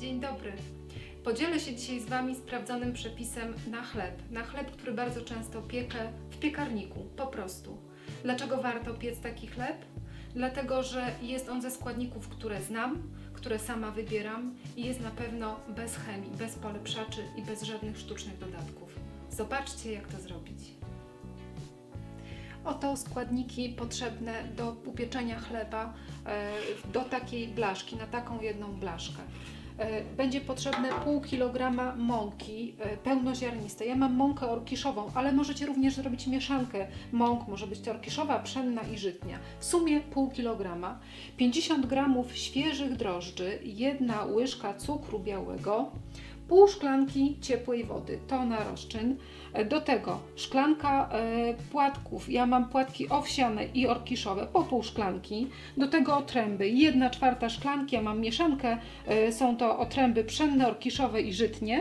Dzień dobry. Podzielę się dzisiaj z Wami sprawdzonym przepisem na chleb. Na chleb, który bardzo często piekę w piekarniku, po prostu. Dlaczego warto piec taki chleb? Dlatego, że jest on ze składników, które znam, które sama wybieram i jest na pewno bez chemii, bez polepszaczy i bez żadnych sztucznych dodatków. Zobaczcie, jak to zrobić. Oto składniki potrzebne do upieczenia chleba e, do takiej blaszki, na taką jedną blaszkę. E, Będzie potrzebne pół kilograma mąki e, pełnoziarnistej. Ja mam mąkę orkiszową, ale możecie również zrobić mieszankę mąk, może być to orkiszowa, pszenna i żytnia. W sumie pół kilograma. 50 gramów świeżych drożdży, jedna łyżka cukru białego, pół szklanki ciepłej wody, to na rozczyn. E, Do tego szklanka e, płatków, ja mam płatki owsiane i orkiszowe, po pół szklanki. Do tego otręby, jedna czwarta szklanki, ja mam mieszankę, e, są to otręby pszenne, orkiszowe i żytnie.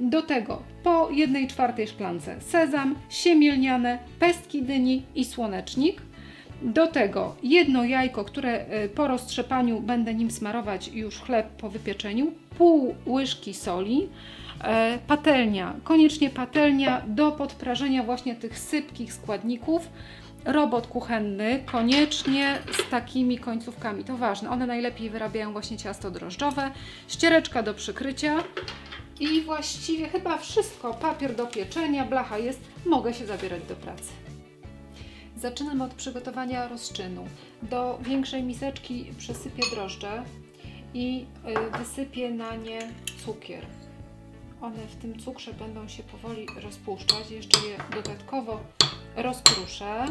Do tego po jednej czwartej szklance sezam, siemielniane, pestki dyni i słonecznik. Do tego jedno jajko, które po roztrzepaniu będę nim smarować już chleb po wypieczeniu, pół łyżki soli, e, patelnia, koniecznie patelnia do podprażenia właśnie tych sypkich składników. Robot kuchenny, koniecznie z takimi końcówkami, to ważne, one najlepiej wyrabiają właśnie ciasto drożdżowe, ściereczka do przykrycia i właściwie chyba wszystko, papier do pieczenia, blacha jest, mogę się zabierać do pracy. Zaczynam od przygotowania rozczynu. Do większej miseczki przesypię drożdże i y, wysypię na nie cukier. One w tym cukrze będą się powoli rozpuszczać. Jeszcze je dodatkowo rozkruszę.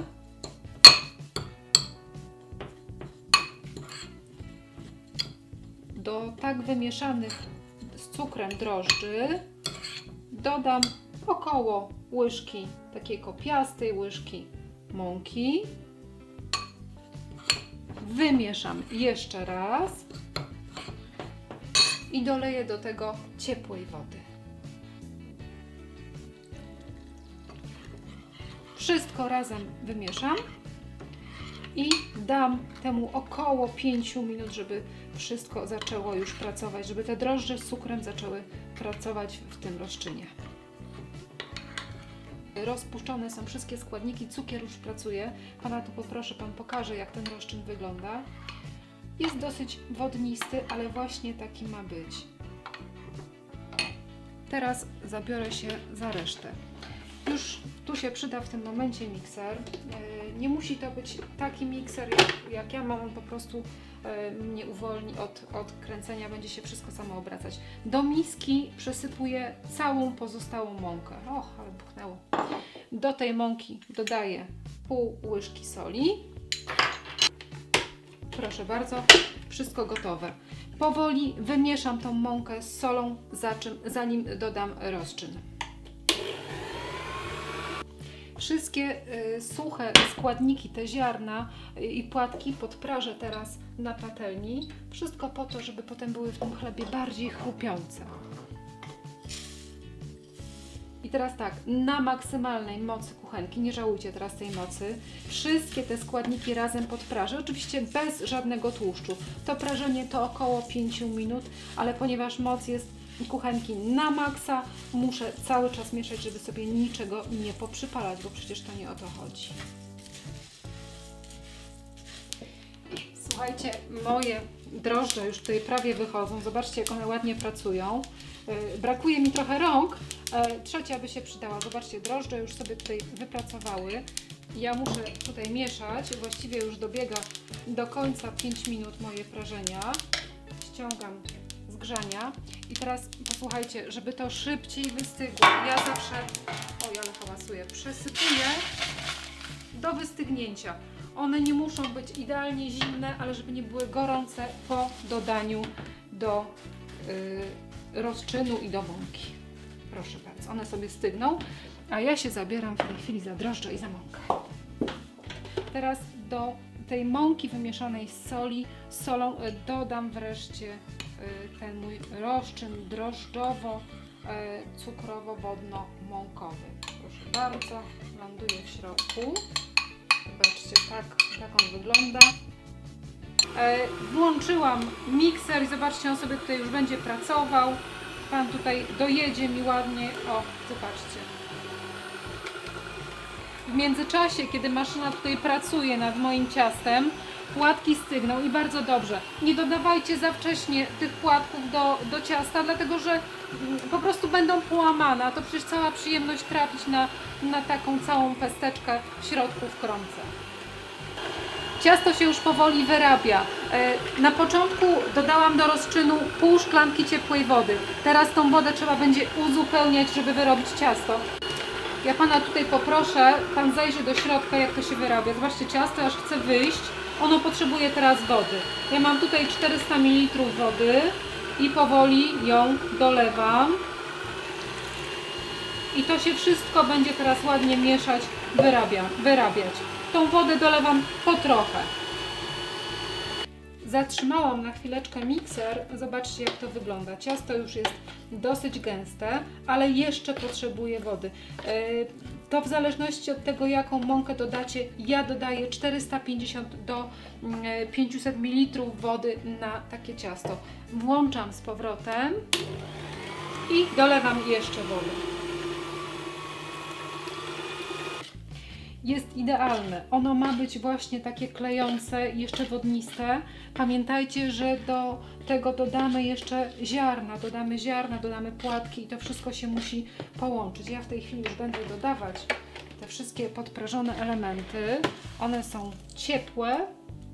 Do tak wymieszanych z cukrem drożdży dodam około łyżki takiej kopiastej, łyżki mąki. Wymieszam jeszcze raz i doleję do tego ciepłej wody. Wszystko razem wymieszam i dam temu około 5 minut, żeby wszystko zaczęło już pracować, żeby te drożdże z cukrem zaczęły pracować w tym rozczynie. Rozpuszczone są wszystkie składniki, cukier już pracuje. Pana tu poproszę, Pan pokaże, jak ten rozczyn wygląda. Jest dosyć wodnisty, ale właśnie taki ma być. Teraz zabiorę się za resztę. Już tu się przyda w tym momencie mikser. Yy, Nie musi to być taki mikser, jak, jak ja mam, on po prostu yy, mnie uwolni od, od kręcenia, będzie się wszystko samo obracać. Do miski przesypuję całą pozostałą mąkę. Och, ale buchnęło. Do tej mąki dodaję pół łyżki soli. Proszę bardzo, wszystko gotowe. Powoli wymieszam tą mąkę z solą, za czym, zanim dodam rozczyn. Wszystkie y, suche składniki, te ziarna y, i płatki podprażę teraz na patelni. Wszystko po to, żeby potem były w tym chlebie bardziej chrupiące. I teraz tak, na maksymalnej mocy kuchenki, nie żałujcie teraz tej mocy, wszystkie te składniki razem podprażę, oczywiście bez żadnego tłuszczu. To prażenie to około 5 minut, ale ponieważ moc jest kuchenki na maksa, muszę cały czas mieszać, żeby sobie niczego nie poprzypalać, bo przecież to nie o to chodzi. Słuchajcie, moje drożdże już tutaj prawie wychodzą. Zobaczcie, jak one ładnie pracują. Yy, Brakuje mi trochę rąk. E, Trzecia by się przydała. Zobaczcie, drożdże już sobie tutaj wypracowały. Ja muszę tutaj mieszać. Właściwie już dobiega do końca 5 minut moje prażenia. Ściągam z grzania. I teraz posłuchajcie, żeby to szybciej wystygło. Ja zawsze, oj ale hałasuję, przesypuję do wystygnięcia. One nie muszą być idealnie zimne, ale żeby nie były gorące po dodaniu do y, rozczynu i do mąki. Proszę bardzo, one sobie stygną, a ja się zabieram w tej chwili za drożdże i za mąkę. Teraz do tej mąki wymieszanej z soli, solą y, dodam wreszcie y, ten mój rozczyn drożdżowo y, cukrowo-wodno-mąkowy. Proszę bardzo, ląduje w środku. Zobaczcie, tak, tak on wygląda. E, Włączyłam mikser i zobaczcie, on sobie tutaj już będzie pracował. Pan tutaj dojedzie mi ładnie. O, zobaczcie. W międzyczasie, kiedy maszyna tutaj pracuje nad moim ciastem, płatki stygną i bardzo dobrze. Nie dodawajcie za wcześnie tych płatków do, do ciasta, dlatego że mm, po prostu będą połamane, a to przecież cała przyjemność trafić na, na taką całą pesteczkę w środku w kromce. Ciasto się już powoli wyrabia. E, Na początku dodałam do rozczynu pół szklanki ciepłej wody. Teraz tą wodę trzeba będzie uzupełniać, żeby wyrobić ciasto. Ja pana tutaj poproszę, pan zajrzy do środka, jak to się wyrabia. Zobaczcie, ciasto aż chce wyjść. Ono potrzebuje teraz wody. Ja mam tutaj 400 ml wody i powoli ją dolewam. I to się wszystko będzie teraz ładnie mieszać, wyrabia, wyrabiać. Tą wodę dolewam po trochę. Zatrzymałam na chwileczkę mikser. Zobaczcie, jak to wygląda. Ciasto już jest dosyć gęste, ale jeszcze potrzebuje wody. Yy, To w zależności od tego, jaką mąkę dodacie, ja dodaję 450 do mm, 500 ml wody na takie ciasto. Włączam z powrotem i dolewam jeszcze wody. Jest idealne. Ono ma być właśnie takie klejące, jeszcze wodniste. Pamiętajcie, że do tego dodamy jeszcze ziarna, dodamy ziarna, dodamy płatki i to wszystko się musi połączyć. Ja w tej chwili już będę dodawać te wszystkie podprażone elementy. One są ciepłe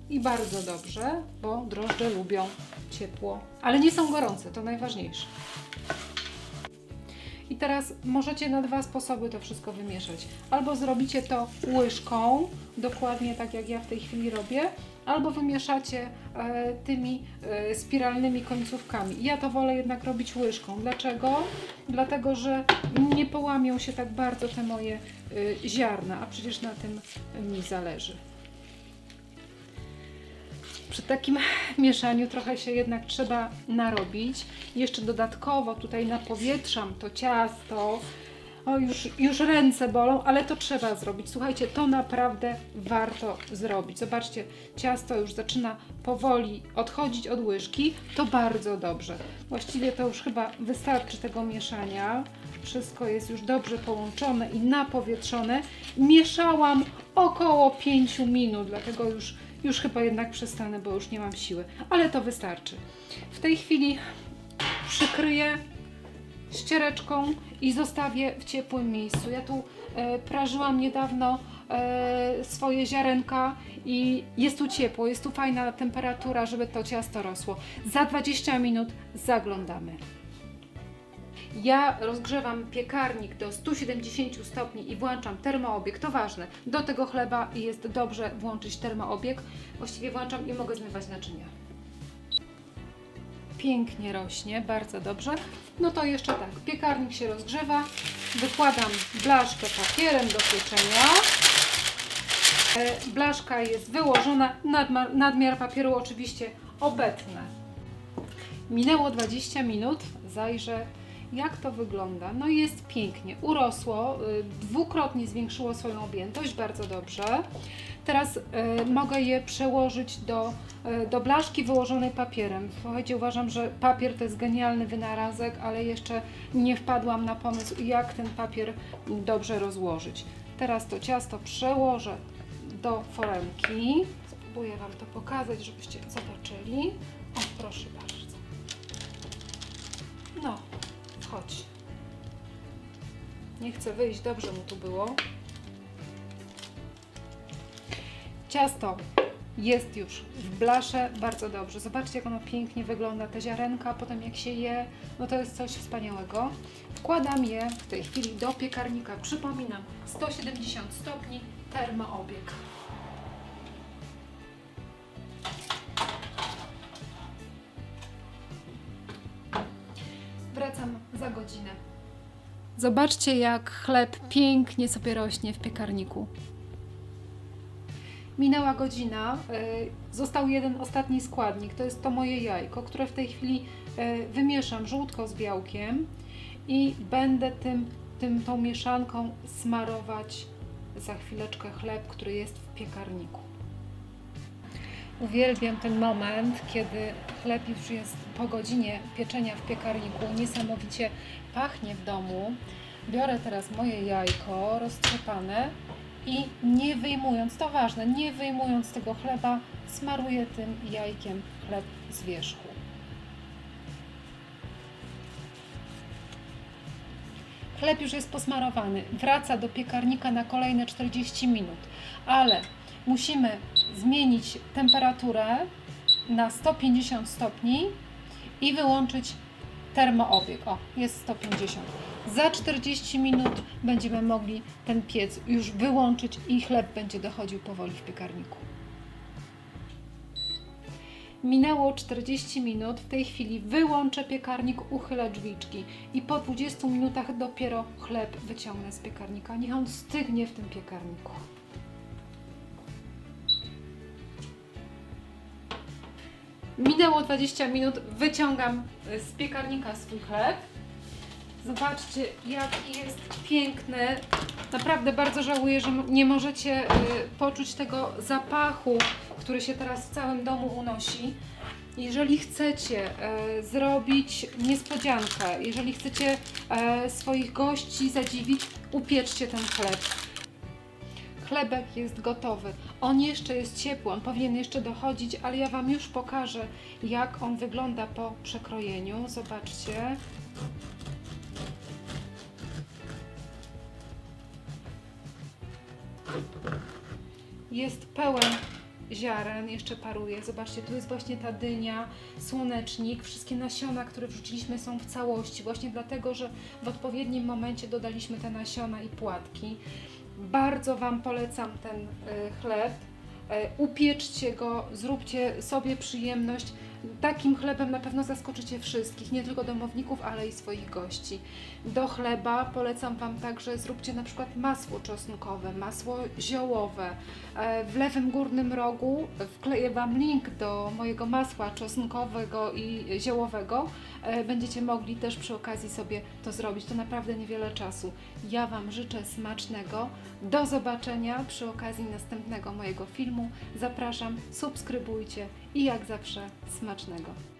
i bardzo dobrze, bo drożdże lubią ciepło, ale nie są gorące, to najważniejsze. I teraz możecie na dwa sposoby to wszystko wymieszać. Albo zrobicie to łyżką, dokładnie tak jak ja w tej chwili robię, albo wymieszacie e, tymi e, spiralnymi końcówkami. Ja to wolę jednak robić łyżką. Dlaczego? Dlatego, że nie połamią się tak bardzo te moje e, ziarna, a przecież na tym mi zależy. Przy takim mieszaniu trochę się jednak trzeba narobić. Jeszcze dodatkowo tutaj napowietrzam to ciasto. O, już, już ręce bolą, ale to trzeba zrobić. Słuchajcie, to naprawdę warto zrobić. Zobaczcie, ciasto już zaczyna powoli odchodzić od łyżki. To bardzo dobrze. Właściwie to już chyba wystarczy tego mieszania. Wszystko jest już dobrze połączone i napowietrzone. Mieszałam około 5 minut, dlatego już już chyba jednak przestanę, bo już nie mam siły, ale to wystarczy. W tej chwili przykryję ściereczką i zostawię w ciepłym miejscu. Ja tu e, prażyłam niedawno e, swoje ziarenka i jest tu ciepło, jest tu fajna temperatura, żeby to ciasto rosło. Za 20 minut zaglądamy. Ja rozgrzewam piekarnik do 170 stopni i włączam termoobieg. To ważne. Do tego chleba jest dobrze włączyć termoobieg. Właściwie włączam i mogę zmywać naczynia. Pięknie rośnie, bardzo dobrze. No to jeszcze tak, piekarnik się rozgrzewa. Wykładam blaszkę papierem do pieczenia. E, Blaszka jest wyłożona, nadmiar, nadmiar papieru oczywiście obetnę. Minęło 20 minut, zajrzę jak to wygląda. No jest pięknie, urosło, y, dwukrotnie zwiększyło swoją objętość, bardzo dobrze. Teraz y, mogę je przełożyć do, y, do blaszki wyłożonej papierem. Słuchajcie, uważam, że papier to jest genialny wynalazek, ale jeszcze nie wpadłam na pomysł, jak ten papier dobrze rozłożyć. Teraz to ciasto przełożę do foremki. Spróbuję Wam to pokazać, żebyście zobaczyli. O, proszę bardzo. No, chodź. Nie chcę wyjść, dobrze mu tu było. Ciasto jest już w blasze, bardzo dobrze. Zobaczcie, jak ono pięknie wygląda, te ziarenka, potem jak się je, no to jest coś wspaniałego. Wkładam je w tej chwili do piekarnika. Przypominam, 170 stopni, termoobieg. Za godzinę. Zobaczcie, jak chleb pięknie sobie rośnie w piekarniku. Minęła godzina, y, został jeden ostatni składnik, to jest to moje jajko, które w tej chwili y, wymieszam żółtko z białkiem i będę tym, tym, tą mieszanką smarować za chwileczkę chleb, który jest w piekarniku. Uwielbiam ten moment, kiedy chleb już jest po godzinie pieczenia w piekarniku, niesamowicie pachnie w domu. Biorę teraz moje jajko roztrzepane i nie wyjmując, to ważne, nie wyjmując tego chleba, smaruję tym jajkiem chleb z wierzchu. Chleb już jest posmarowany, wraca do piekarnika na kolejne 40 minut, ale musimy zmienić temperaturę na 150 stopni i wyłączyć termoobieg. O, jest 150. Za 40 minut będziemy mogli ten piec już wyłączyć i chleb będzie dochodził powoli w piekarniku. Minęło 40 minut, w tej chwili wyłączę piekarnik, uchylę drzwiczki i po 20 minutach dopiero chleb wyciągnę z piekarnika. Niech on stygnie w tym piekarniku. Minęło 20 minut, wyciągam z piekarnika swój chleb. Zobaczcie, jaki jest piękny. Naprawdę bardzo żałuję, że nie możecie y, poczuć tego zapachu, który się teraz w całym domu unosi. Jeżeli chcecie e, zrobić niespodziankę, jeżeli chcecie swoich gości zadziwić, upieczcie ten chleb. Chlebek jest gotowy. On jeszcze jest ciepły, on powinien jeszcze dochodzić, ale ja Wam już pokażę, jak on wygląda po przekrojeniu. Zobaczcie. Jest pełen ziaren, jeszcze paruje. Zobaczcie, tu jest właśnie ta dynia, słonecznik, wszystkie nasiona, które wrzuciliśmy są w całości, właśnie dlatego, że w odpowiednim momencie dodaliśmy te nasiona i płatki. Bardzo Wam polecam ten y, chleb. E, Upieczcie go, zróbcie sobie przyjemność. Takim chlebem na pewno zaskoczycie wszystkich, nie tylko domowników, ale i swoich gości. Do chleba polecam Wam także zróbcie na przykład masło czosnkowe, masło ziołowe. E, W lewym górnym rogu wkleję Wam link do mojego masła czosnkowego i ziołowego. E, Będziecie mogli też przy okazji sobie to zrobić. To naprawdę niewiele czasu. Ja Wam życzę smacznego. Do zobaczenia przy okazji następnego mojego filmu. Zapraszam, subskrybujcie i jak zawsze smacznego.